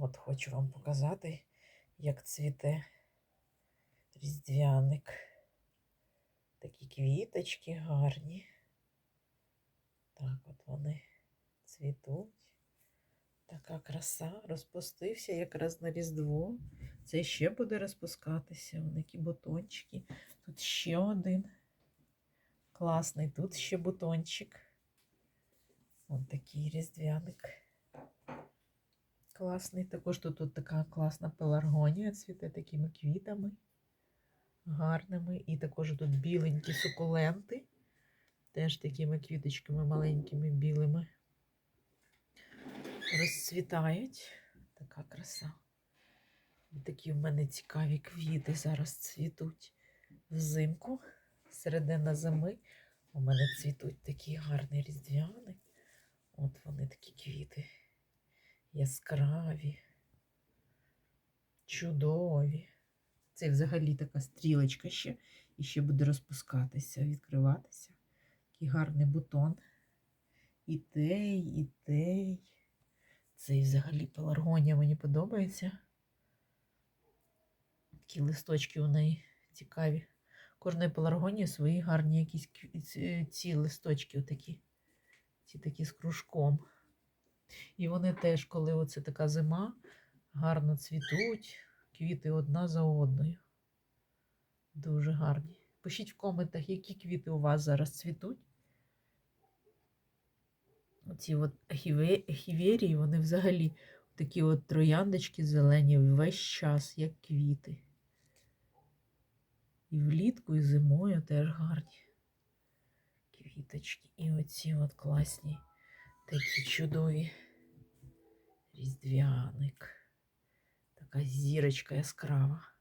От хочу вам показати, як цвіте різдвяник. Такі квіточки гарні. Так от вони цвітуть. Така краса розпустився якраз на Різдво. Це ще буде розпускатися. Вон які бутончики. Тут ще один. Класний. Тут ще бутончик. Ось такий різдвяник. Класний. Також тут, тут така класна пеларгонія цвіте такими квітами гарними. І також тут біленькі сукуленти. Теж такими квіточками маленькими білими. Розцвітають. Така краса. І такі в мене цікаві квіти зараз цвітуть взимку, середина зими. У мене цвітуть такі гарні різдвяни. От вони такі квіти. Яскраві, чудові. Це взагалі така стрілочка ще. І ще буде розпускатися, відкриватися. Такий гарний бутон. І той, і той. Цей взагалі пеларгонія мені подобається. Такі листочки у неї цікаві. Кожної пеларгонії свої гарні якісь ці листочки отакі. Ці такі з кружком. І вони теж, коли оце така зима, гарно цвітуть, квіти одна за одною. Дуже гарні. Пишіть в коментах, які квіти у вас зараз цвітуть. Оці от ахіве- вони взагалі такі от трояндочки зелені весь час, як квіти. І влітку, і зимою теж гарні квіточки. І оці от класні, такі чудові. Різдвяник. Така зірочка яскрава.